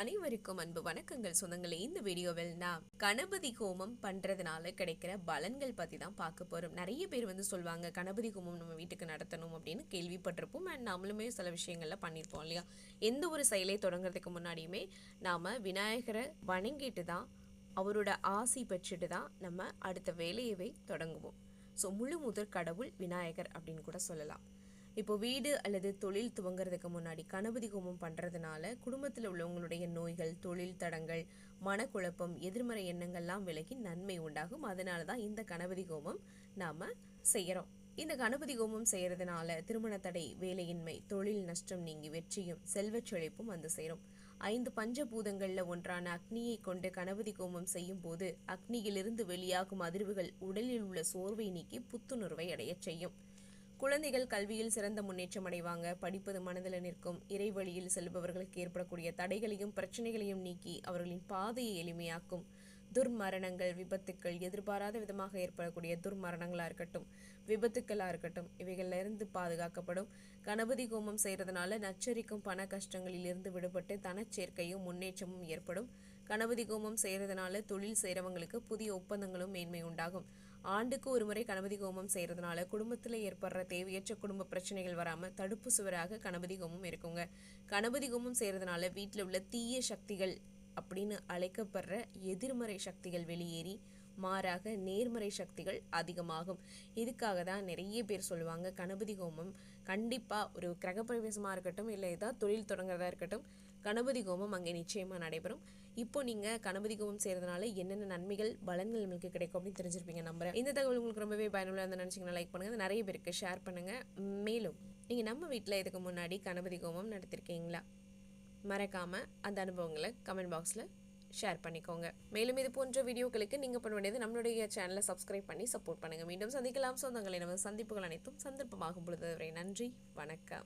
அனைவருக்கும் அன்பு வணக்கங்கள். சொந்தங்களே இந்த வீடியோவில் நான் கணபதி ஹோமம் பண்றதுனால கிடைக்கிற பலன்கள் பத்தி தான் பார்க்க போறோம். நிறைய பேர் வந்து சொல்லுவாங்க கணபதி ஹோமம் நம்ம வீட்டுக்கு நடத்தணும் அப்படின்னு கேள்விப்பட்டிருப்போம். அண்ட் நம்மளுமே சில விஷயங்கள்ல பண்ணியிருப்போம் இல்லையா? எந்த ஒரு செயலை தொடங்குறதுக்கு முன்னாடியுமே நாம விநாயகரை வணங்கிட்டு தான் அவரோட ஆசி பெற்றுட்டு தான் நம்ம அடுத்த வேலையவே தொடங்குவோம். ஸோ முழு முதற் கடவுள் விநாயகர் அப்படின்னு கூட சொல்லலாம். இப்போ வீடு அல்லது தொழில் துவங்குறதுக்கு முன்னாடி கணபதி ஹோமம் பண்ணுறதுனால குடும்பத்தில் உள்ளவங்களுடைய நோய்கள் தொழில் தடங்கள் மனக்குழப்பம் எதிர்மறை எண்ணங்கள்லாம் விலகி நன்மை உண்டாகும். அதனால தான் இந்த கணபதி ஹோமம் நாம் செய்கிறோம் இந்த கணபதி ஹோமம் செய்கிறதுனால திருமண தடை வேலையின்மை தொழில் நஷ்டம் நீங்கி வெற்றியும் செல்வச் செழிப்பும் வந்து சேரும். ஐந்து பஞ்சபூதங்களில் ஒன்றான அக்னியை கொண்டு கணபதி ஹோமம் செய்யும் போது அக்னியிலிருந்து வெளியாகும் அதிர்வுகள் உடலில் உள்ள சோர்வை நீக்கி புத்துணர்வை அடையச் செய்யும். குழந்தைகள் கல்வியில் சிறந்த முன்னேற்றம் அடைவாங்க. படிப்பது மனதில் நிற்கும். இறைவழியில் செல்பவர்களுக்கு ஏற்படக்கூடிய தடைகளையும் பிரச்சனைகளையும் நீக்கி அவர்களின் பாதையை எளிமையாக்கும். துர்மரணங்கள் விபத்துக்கள் எதிர்பாராத விதமாக ஏற்படக்கூடிய துர்மரணங்களாக இருக்கட்டும் விபத்துக்களாக இருக்கட்டும் இவைகள்ல இருந்து பாதுகாக்கப்படும். கணபதி ஹோமம் செய்கிறதுனால நச்சரிக்கும் பண கஷ்டங்களிலிருந்து விடுபட்டு தனச்சேர்க்கையும் முன்னேற்றமும் ஏற்படும். கணபதி ஹோமம் செய்கிறதுனால தொழில் செய்கிறவங்களுக்கு புதிய ஒப்பந்தங்களும் மேன்மை உண்டாகும். ஆண்டுக்கு ஒரு முறை கணபதி ஹோமம் செய்கிறதுனால குடும்பத்தில் ஏற்படுற தேவையற்ற குடும்ப பிரச்சனைகள் வராமல் தடுப்பு சுவராக கணபதி ஹோமம் இருக்குங்க. கணபதி ஹோமம் செய்கிறதுனால வீட்டில் உள்ள தீய சக்திகள் அப்படின்னு அழைக்கப்படுற எதிர்மறை சக்திகள் வெளியேறி மாறாக நேர்மறை சக்திகள் அதிகமாகும். இதுக்காக தான் நிறைய பேர் சொல்லுவாங்க கணபதி ஹோமம் கண்டிப்பாக ஒரு கிரகப்பிரவேசமாக இருக்கட்டும் இல்லை ஏதாவது தொழில் தொடங்குறதா இருக்கட்டும் கணபதி ஹோமம் அங்கே நிச்சயமாக நடைபெறும். இப்போ நீங்கள் கணபதி ஹோமம் செய்கிறதுனால என்னென்ன நன்மைகள் பலன்கள் நம்மளுக்கு கிடைக்கும் அப்படின்னு தெரிஞ்சிருப்பீங்க நம்புறேன். இந்த தகவல் உங்களுக்கு ரொம்பவே பயனுள்ள நினச்சிங்கன்னா லைக் பண்ணுங்கள் நிறைய பேருக்கு ஷேர் பண்ணுங்கள் மேலும் நீங்கள் நம்ம வீட்டில் இதுக்கு முன்னாடி கணபதி ஹோமம் நடத்திருக்கீங்களா? மறக்காமல் அந்த அனுபவங்களை கமெண்ட் பாக்ஸில் ஷேர் பண்ணிக்கோங்க. மேலும் இது போன்ற வீடியோக்களுக்கு நீங்கள் பண்ண வேண்டியது நம்மளுடைய சேனலை சப்ஸ்கிரைப் பண்ணி சப்போர்ட் பண்ணுங்கள் மீண்டும் சந்திக்கலாம். சொந்தங்களை நமது சந்திப்புகள் அனைத்தும் சந்தர்ப்பமாகும் பொழுது வரை நன்றி. வணக்கம்.